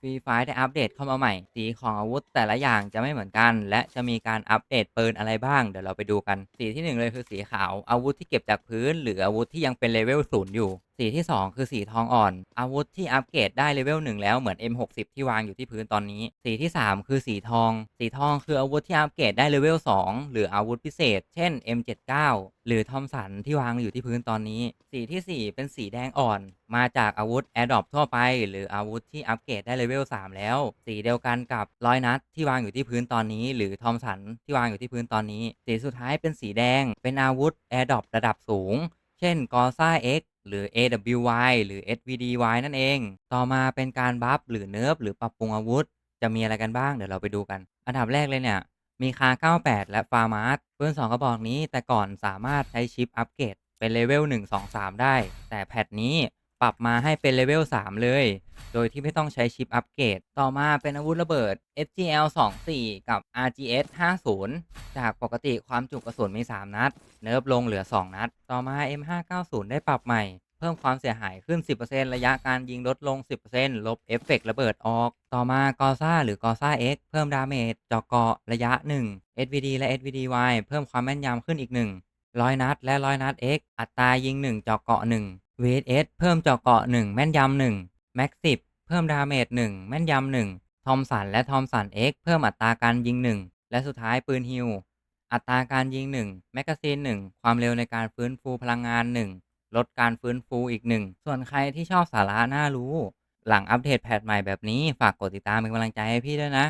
ฟรีไฟได้อัปเดตเข้ามาใหม่ สีของอาวุธแต่ละอย่างจะไม่เหมือนกัน และจะมีการอัปเดตปืนอะไรบ้าง เดี๋ยวเราไปดูกัน สีที่หนึ่งเลยคือสีขาว อาวุธที่เก็บจากพื้น หรืออาวุธที่ยังเป็นเลเวลศูนย์อยู่ สีที่สองคือสีทองอ่อน อาวุธที่อัปเกรดได้เลเวลหนึ่งแล้วเหมือน M60 ที่วางอยู่ที่พื้นตอนนี้ สีที่สามคือสีทอง สีทองคืออาวุธที่อัปเกรดได้เลเวลสองหรืออาวุธพิเศษ เช่น M79 หรือทอมสันที่วางอยู่ที่พื้นตอนนี้ สีที่สี่เป็นสีแดงอ่อน มาจากอาวุธ a อ r d r o p ทั่วไป หรืออาวุธที่อัปเกรดได้เลเวล3แล้ว สีเดียวกันกับร้อยนัดที่วางอยู่ที่พื้นตอนนี้ หรือทอมสันที่วางอยู่ที่พื้นตอนนี้ สีสุดท้ายเป็นสีแดง เป็นอาวุธ a อ r d r o p ระดับสูง เช่น g o z a X หรือ AWY หรือ SVDY นั่นเอง ต่อมาเป็นการบัฟหรือเนิร์ฟหรือปรับปรุงอาวุธ จะมีอะไรกันบ้างเดี๋ยวเราไปดูกัน อันดับแรกเลยเนี่ย มีคา 98 และฟาร์มาร์สปืน2กระบอกนี้แต่ก่อนสามารถใช้ชิปอัปเกรดเป็นเลเวล1 2 3 ได้ แต่แพทนี้ปรับมาให้เป็นเลเวล3เลย โดยที่ไม่ต้องใช้ชิปอัปเกรด ต่อมาเป็นอาวุธระเบิด SGL 24กับ RGS 50จากปกติความจุกระสุนมี 3 นัด เนิร์ฟลงเหลือ 2 นัด ต่อมา M590 ได้ปรับใหม่ เพิ่มความเสียหายขึ้น 10%ระยะการยิงลดลง 10%ลบเอฟเฟกต์ระเบิดออก ต่อมากอซ่าหรือกอซ่า X เพิ่มดาเมจเจาะเกาะระยะ 1 SVD และ SVDY เพิ่มความแม่นยำขึ้นอีก 1ร้อยนัด และร้อยนัด X อัตรายิง 1 เจาะเกาะ1 VSS เพิ่มเจาะเกาะ 1 แม่นยำ แม็กซิพเพิ่มดาเมจ1 แม่นยำ1ทอมสันและทอมสัน X เพิ่มอัตราการยิง 1 และสุดท้ายปืนฮิลอัตราการยิง 1 แมกกาซีน 1 ความเร็วในการฟื้นฟูพลังงาน 1 ลดการฟื้นฟูอีก 1 ส่วนใครที่ชอบสาระน่ารู้ หลังอัปเดตแพทใหม่แบบนี้ฝากกดติดตามเป็นกำลังใจให้พี่ด้วยนะ